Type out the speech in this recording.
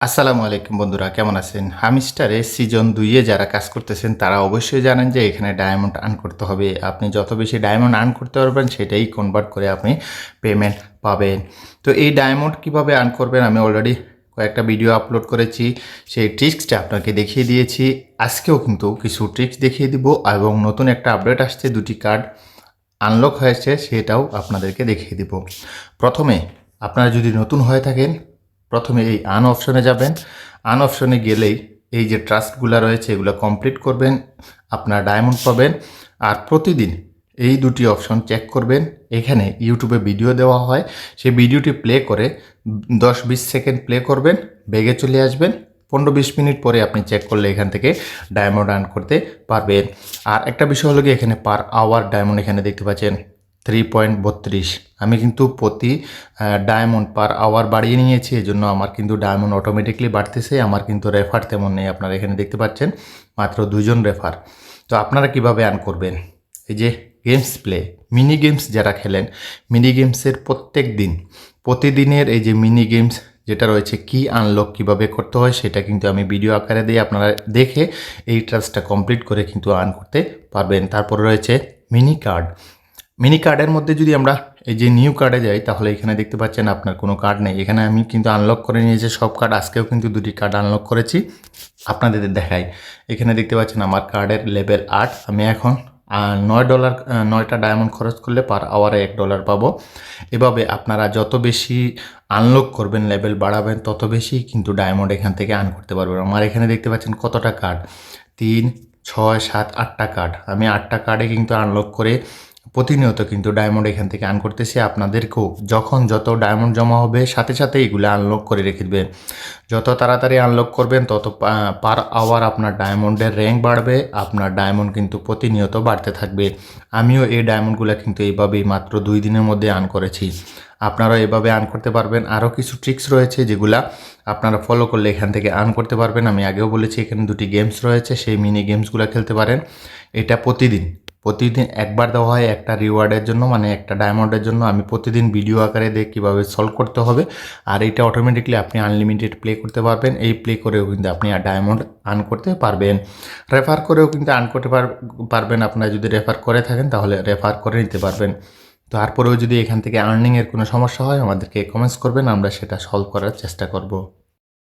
আসসালামু আলাইকুম বন্ধুরা, কেমন আছেন? হামিস্টারে সিজন দুইয়ে যারা কাজ করতেছেন, তারা অবশ্যই জানেন যে এখানে ডায়মন্ড আর্ন করতে হবে। আপনি যত বেশি ডায়মন্ড আর্ন করতে পারবেন, সেটাই কনভার্ট করে আপনি পেমেন্ট পাবেন। তো এই ডায়মন্ড কীভাবে আর্ন করবেন, আমি অলরেডি কয়েকটা ভিডিও আপলোড করেছি। সেই ট্রিক্সটা আপনাকে দেখিয়ে দিয়েছি। আজকেও কিন্তু কিছু ট্রিক্স দেখিয়ে দিব এবং নতুন একটা আপডেট আসছে, দুটি কার্ড আনলক হয়েছে, সেটাও আপনাদেরকে দেখিয়ে দিব। প্রথমে, আপনারা যদি নতুন হয়ে থাকেন প্রথমে এই আন অপশনে যাবেন। আন অপশনে গেলেই এই যে ট্রাস্টগুলো রয়েছে, এগুলো কমপ্লিট করবেন, আপনার ডায়মন্ড পাবেন। আর প্রতিদিন এই দুটি অপশন চেক করবেন। এখানে ইউটিউবে ভিডিও দেওয়া হয়, সেই ভিডিওটি প্লে করে দশ বিশ সেকেন্ড প্লে করবেন, বেগে চলে আসবেন। পনেরো বিশ মিনিট পরে আপনি চেক করলে এখান থেকে ডায়মন্ড আর্ন করতে পারবেন। আর একটা বিষয় হলো কি এখানে পার আওয়ার ডায়মন্ড এখানে দেখতে পাচ্ছেন। থ্রি পয়েন্ট বত্রিশ। আমি কিন্তু প্রতি ডায়মন্ড পার আওয়ার বাড়িয়ে নিয়েছি এই জন্য আমার কিন্তু ডায়মন্ড অটোমেটিকলি বাড়তেছে, আমার কিন্তু রেফার তেমন নেই, আপনারা এখানে দেখতে পাচ্ছেন, মাত্র দুজন রেফার তো আপনারা কীভাবে আর্ন করবেন? এই যে গেমস প্লে মিনি গেমস যারা খেলেন মিনি গেমসের প্রত্যেক দিন, প্রতিদিনের এই যে মিনি গেমস যেটা রয়েছে, কি আনলক কীভাবে করতে হয়, সেটা কিন্তু আমি ভিডিও আকারে দিয়ে আপনারা দেখে এই ট্রাস্টটা কমপ্লিট করে কিন্তু আর্ন করতে পারবেন। তারপরে রয়েছে মিনি কার্ড মিনি কার্ডের মধ্যে যদি আমরা এই যে নিউ কার্ডে যাই, তাহলে এখানে দেখতে পাচ্ছেন আপনার কোনো কার্ড নেই। এখানে আমি কিন্তু আনলক করে নিয়েছি সব কার্ড আজকেও কিন্তু দুটি কার্ড আনলক করেছি, আপনাদের দেখাই। এখানে দেখতে পাচ্ছেন আমার কার্ডের লেভেল আট। আমি এখন নয় ডলার নয়টা ডায়মন্ড খরচ করলে পার আওয়ারে এক ডলার পাবো। এভাবে আপনারা যত বেশি আনলক করবেন লেভেল বাড়াবেন, তত বেশি কিন্তু ডায়মন্ড এখান থেকে আর্ন করতে পারবেন। আমার এখানে দেখতে পাচ্ছেন কতটা কার্ড তিন, ছয়, সাত, আটটা কার্ড আমি আটটা কার্ডে কিন্তু আনলক করে প্রতিনিয়ত কিন্তু ডায়মন্ড এখান থেকে আর্ন করতেছি। আপনাদেরকেও যখন যত ডায়মন্ড জমা হবে, সাথে সাথে এগুলো আনলক করে রেখে দেবেন। যত তাড়াতাড়ি আনলক করবেন, তত পার আওয়ার আপনার ডায়মন্ডের র্যাঙ্ক বাড়বে, আপনার ডায়মন্ড কিন্তু প্রতিনিয়ত বাড়তে থাকবে। আমিও এই ডায়মন্ডগুলো কিন্তু এইভাবেই মাত্র দুই দিনের মধ্যে আর্ন করেছি। আপনারাও এভাবে আর্ন করতে পারবেন। আরও কিছু ট্রিক্স রয়েছে যেগুলা আপনারা ফলো করলে এখান থেকে আর্ন করতে পারবেন। আমি আগেও বলেছি, এখানে দুটি গেমস রয়েছে, সেই মিনি গেমসগুলো খেলতে পারেন। এটা প্রতিদিন প্রতিদিন একবার দেওয়া হয় একটা রিওয়ার্ডের জন্য মানে একটা ডায়মন্ডের জন্য। আমি প্রতিদিন ভিডিও আকারে দেখ কীভাবে সলভ করতে হবে। আর এটা অটোমেটিকলি আপনি আনলিমিটেড প্লে করতে পারবেন। এই প্লে করেও কিন্তু আপনি আর ডায়মন্ড আর্ন করতে পারবেন। রেফার করেও কিন্তু আর্ন করতে পার- পারবেন। আপনারা যদি রেফার করে থাকেন, তাহলে রেফার করে নিতে পারবেন। তারপরেও যদি এখান থেকে আর্নিংয়ের কোনো সমস্যা হয়, আমাদেরকে কমেন্টস করবেন। আমরা সেটা সলভ করার চেষ্টা করব।